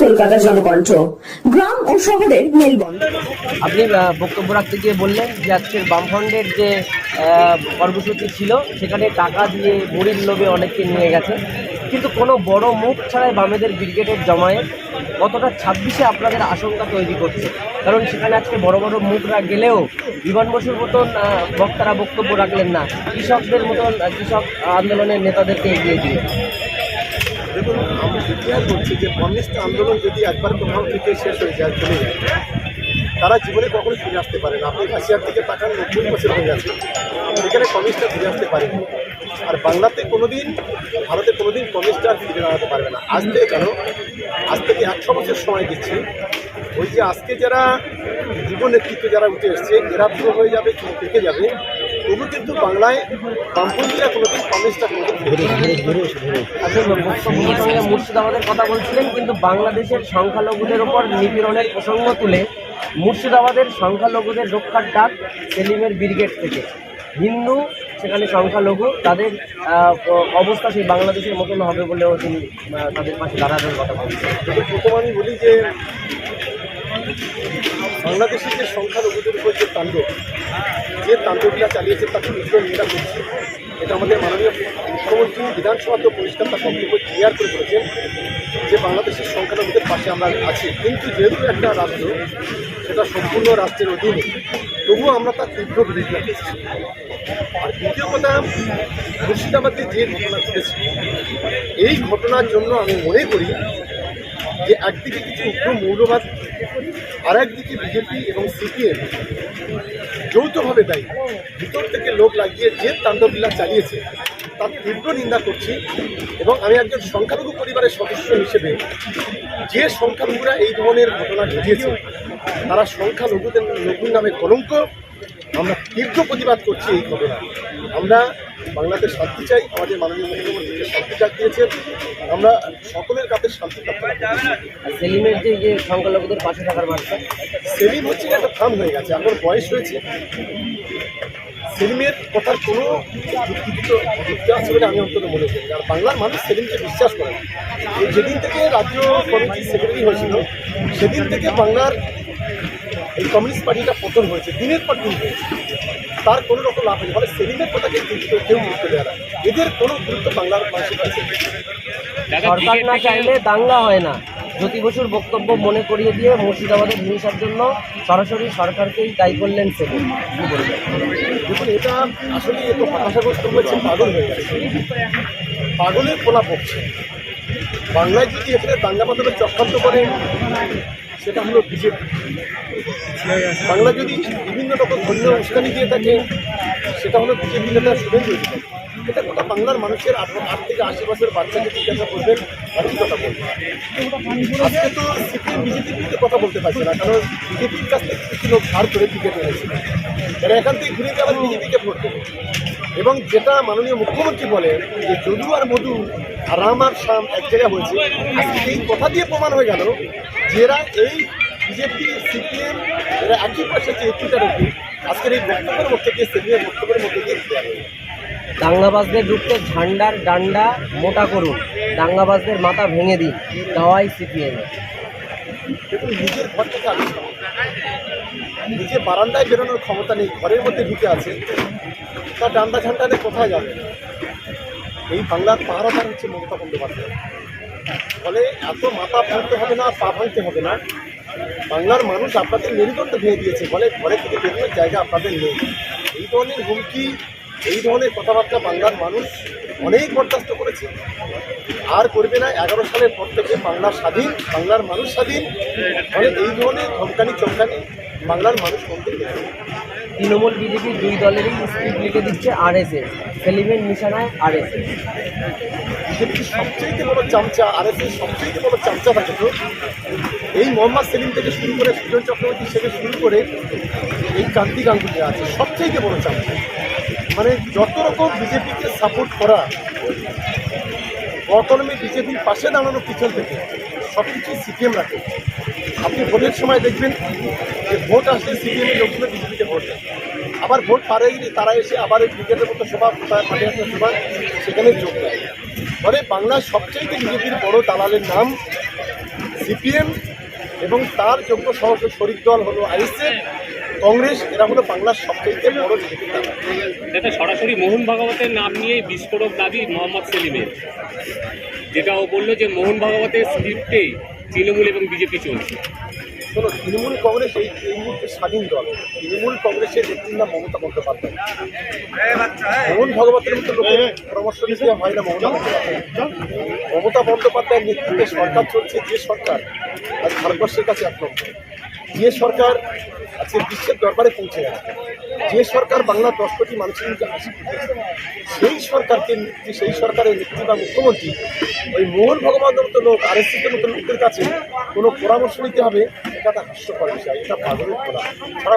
কলকাতা জনকণ্ঠ। গ্রাম ও শহরের মেলবন্ধন। আপনি বক্তব্য রাখতে গিয়ে বললেন যে আজকের বামফ্রন্টের যে কর্মসূচি ছিল, সেখানে টাকা দিয়ে গরিব লোভে অনেককে নিয়ে গেছে। কিন্তু কোনো বড় মুখ ছাড়াই বামেদের ব্রিগেডের জমায়েত কতটা ছাব্বিশে আপনাদের আশঙ্কা তৈরি করছে? কারণ সেখানে আজকে বড় বড় মুখরা গেলেও বিমান বসুর মতন বক্তারা বক্তব্য রাখলেন না। কৃষকদের মতন কৃষক আন্দোলনের নেতাদেরকে এগিয়ে দিয়ে আমরা করছে যে কমিউনিস্ট আন্দোলন যদি একবার কোথাও থেকে শেষ হয়ে যায়, চলে যায়, তারা জীবনে কখনো ফিরে আসতে পারে না। আপনি রাশিয়ার থেকে তাকান নব্বই বছর হয়ে গেছে। সেখানে কমিউনিস্টরা ফিরে আসতে পারেনি। আর বাংলাতে কোনোদিন, ভারতে কোনোদিন কমিউনিস্টরা ফিরে দাঁড়াতে পারবে না। আজ থেকে কেন আজ থেকে একশো বছর সময় দিচ্ছি। ওই যে আজকে যারা যুব নেতৃত্ব যারা উঠে এসছে, এরা পুরো হয়ে যাবে থেকে যাবে। তবু কিন্তু বাংলায় বামপন্থীরা কোনোদিন কমিউনিস্টরা কোনোদিন সঙ্গে মুর্শিদাবাদের কথা বলছিলেন কিন্তু বাংলাদেশের সংখ্যালঘুদের ওপর নিপীড়নের প্রসঙ্গ তুলে মুর্শিদাবাদের সংখ্যালঘুদের রক্ষার ডাক সেলিমের ব্রিগেড থেকে। হিন্দু সেখানে সংখ্যালঘু তাদের অবস্থা সেই বাংলাদেশের মতন হবে বলেও তিনি তাদের পাশে দাঁড়ানোর কথা বলছেন প্রথম আমি বলি যে বাংলাদেশের যে সংখ্যালঘুদের উপর যে তাণ্ডব, যে তাণ্ডবটা চালিয়েছে তার তীব্র নিন্দা করছি। এটা আমাদের মাননীয় মুখ্যমন্ত্রী বিধানসভাতে পরিষ্কার তার বক্তব্য ক্লিয়ার করে বলেছেন যে বাংলাদেশের সংখ্যালঘুদের পাশে আমরা আছি। কিন্তু যেহেতু একটা রাষ্ট্র, সেটা সম্পূর্ণ রাষ্ট্রের অধীনে, তবুও আমরা তার তীব্র বিরোধিতা করছি। আর দ্বিতীয় কথা, মুর্শিদাবাদে যে ঘটনা ঘটেছে, এই ঘটনার জন্য আমি মনে করি যে একদিকে কিছু উগ্র মৌলবাদ আর একদিকে বিজেপি এবং সিপিএম যৌথভাবে দায়ী। ভিতর থেকে লোক লাগিয়ে যে তাণ্ডবলীলা চালিয়েছে, তার তীব্র নিন্দা করছি এবং আমি একজন সংখ্যালঘু পরিবারের সদস্য হিসেবে যে সংখ্যালঘুরা এই ধরনের ঘটনা ঘটিয়েছে, তারা সংখ্যালঘুদের লঘুর নামে কলঙ্ক আমরা তীব্র প্রতিবাদ করছি এই ঘটনা আমরা বাংলাদেশ শান্তি চাই আমাদের মাননীয় মুখ্যমন্ত্রীকে শান্তি ডাক দিয়েছেন। আমরা সকলের কাছে শান্তি সেলিমের যে যে সংখ্যালঘুদের পাশে থাকার বার্তা সেলিম হচ্ছে একটা থাম হয়ে গেছে আমার বয়স হয়েছে। সেলিমের কথার কোনো যুক্তিযুক্ত যুক্তি আছে বলে আমি অন্তত মনে করি আর বাংলার মানুষ সেলিমকে বিশ্বাস করে। যেদিন থেকে রাজ্য কমিটির সেক্রেটারি হয়েছিল সেদিন থেকে বাংলার এই কমিউনিস্ট পার্টিটা পতন হয়েছে দিনের পর দিন হয়েছে। তার কোনো রকম লাভ হয়নি ফলে সেলিমের কথাকে গুরুত্ব কেউ গুরুত্ব দেয় না। এদের কোনো গুরুত্ব বাংলার মানুষের কাছে সরকার না চাইলে দাঙ্গা হয় না। জ্যোতি বসুর বক্তব্য মনে করিয়ে দিয়ে মুর্শিদাবাদের হিংসার জন্য সরাসরি সরকারকেই দায়ী করলেন বলবেন দেখুন এটা আসলে এত হতাশাগ্রস্ত হয়েছে পাগল হয়ে গেছে। পাগলের খোলা পড়ছে বাংলায় যদি এখানে দাঙ্গা বাঁধানোর চক্রান্ত করে সেটা হলো বিজেপি। বাংলা যদি বিভিন্ন রকম ধর্মীয় উস্কানি দিয়ে থাকে সেটা হলো বিজেপি নেতা শুভেন্দু। এটা গোটা বাংলার মানুষের আট আট থেকে আশি বছর বাচ্চাকে জিজ্ঞাসা করবেন একই কথা বলবেন? আজকে তো সিপিএম, বিজেপির বিরুদ্ধে কথা বলতে পারছে না, কারণ বিজেপির কাছ থেকে কিছু লোক ধার করে টিকিট এনেছিল এখান থেকে ঘুরে আবার বিজেপিকে ভোট দেবে। এবং যেটা মাননীয় মুখ্যমন্ত্রী বলেন যে যদু আর মধু আর রাম আর শ্যাম এক জায়গায় হয়েছে। আজকে এই কথা দিয়ে প্রমাণ হয়ে গেল যে এরা এই বিজেপি সিপিএম এরা একই পাশে যে একটিটা রেখে আজকের এই বক্তব্যের মধ্যে দিয়ে সেদিনের বক্তব্যের মধ্যে দিয়ে দাঙ্গাবাজদের রুখতে ঝান্ডার ডান্ডা মোটা করুন দাঙ্গাবাজদের মাথা ভেঙে দিন দাওয়াই সিপিএম। নিজের ঘর থেকে আবিষ্কার। নিজে বারান্দায় বেরোনোর ক্ষমতা নেই ঘরের মধ্যে ঢুকে আছে। তার ডান্ডা ঝান্ডা নিয়ে কোথায় যাবে? এই বাংলার পাহারাদার হচ্ছে মমতা বন্দ্যোপাধ্যায়। ফলে এত মাথা ভাঙতে হবে না, পা ভাঙতে হবে না। বাংলার মানুষ আপনাদের মেরুদণ্ড ভেঙে দিয়েছে, ফলে ঘরে থেকে বেরোনোর জায়গা আপনাদের নেই। এই ধরনের হুমকি, এই ধরনের কথাবার্তা বাংলার মানুষ অনেক বরদাস্ত করেছে। আর করবে না, এগারো সালের পর থেকে বাংলা স্বাধীন, বাংলার মানুষ স্বাধীন। ফলে এই ধরনের ধমকানি চমকানি বাংলার মানুষ তৃণমূল বিজেপি দুই দলেরই স্ক্রিপ্ট লিখে দিচ্ছে আরএসএস সেলিমের নিশানায় আরএসএস বিজেপির সবচেয়ে বড় চামচা আর এস সবচেয়ে বড় চামচা থাকে তো? এই মোহাম্মদ সেলিম থেকে শুরু করে সুজন চক্রবর্তী থেকে শুরু করে এই কান্তি গাঙ্গুলি আছে সবচেয়ে বড় চামচা। মানে যত রকম বিজেপিকে সাপোর্ট করা অকলমে বিজেপির পাশে দাঁড়ানো পিছন থেকে সব কিছুই সিপিএম রাখে। আপনি ভোটের সময় দেখবেন যে ভোট আসলে সিপিএমের লোকগুলো বিজেপিতে ভোট দেয়। আবার ভোট পারে গেলে তারা এসে আবার এই ক্রিকেটের মতো সভা মাঠে একটা সভা, সেখানে যোগ দেয়। ফলে বাংলার সবচেয়ে বিজেপির বড় দালালের নাম সিপিএম এবং তার যোগ্য সহজ শরিক দল হলো আইএসএফ, কংগ্রেস, এরা হলো বাংলার সবচেয়ে বড় দল সরাসরি মোহন ভাগবতের নাম নিয়ে বিস্ফোরক দাবি মোহাম্মদ সেলিমের। যেটা ও বলল যে মোহন ভাগবতের স্ক্রিপ্টেই তৃণমূল এবং বিজেপি চলছে। শোনো তৃণমূল কংগ্রেস এই এই মুহূর্তে স্বাধীন দল। তৃণমূল কংগ্রেসের নেত্রীর নাম মমতা বন্দ্যোপাধ্যায়? মোহন ভগবতের মতো লোকের পরামর্শ নিতে হয় না মমতা বন্দ্যোপাধ্যায় মমতা বন্দ্যোপাধ্যায়ের নেতৃত্বে সরকার চলছে যে সরকার আজ ভারতবর্ষের কাছে এক নম্বর যে সরকার আজকে বিশ্বের দরবারে পৌঁছে গেছে, যে সরকার বাংলার দশ কোটি মানুষের মধ্যে হাসি সেই সরকারকে সেই সরকারের নেত্রী বা মুখ্যমন্ত্রী, ওই মোহন ভগবানের মতো লোক আর এস মতো লোকদের কাছে কোনো পরামর্শ নিতে হবে, এটা তার হাস্যকর বিষয়, এটা পাগলের খোলা ছাড়া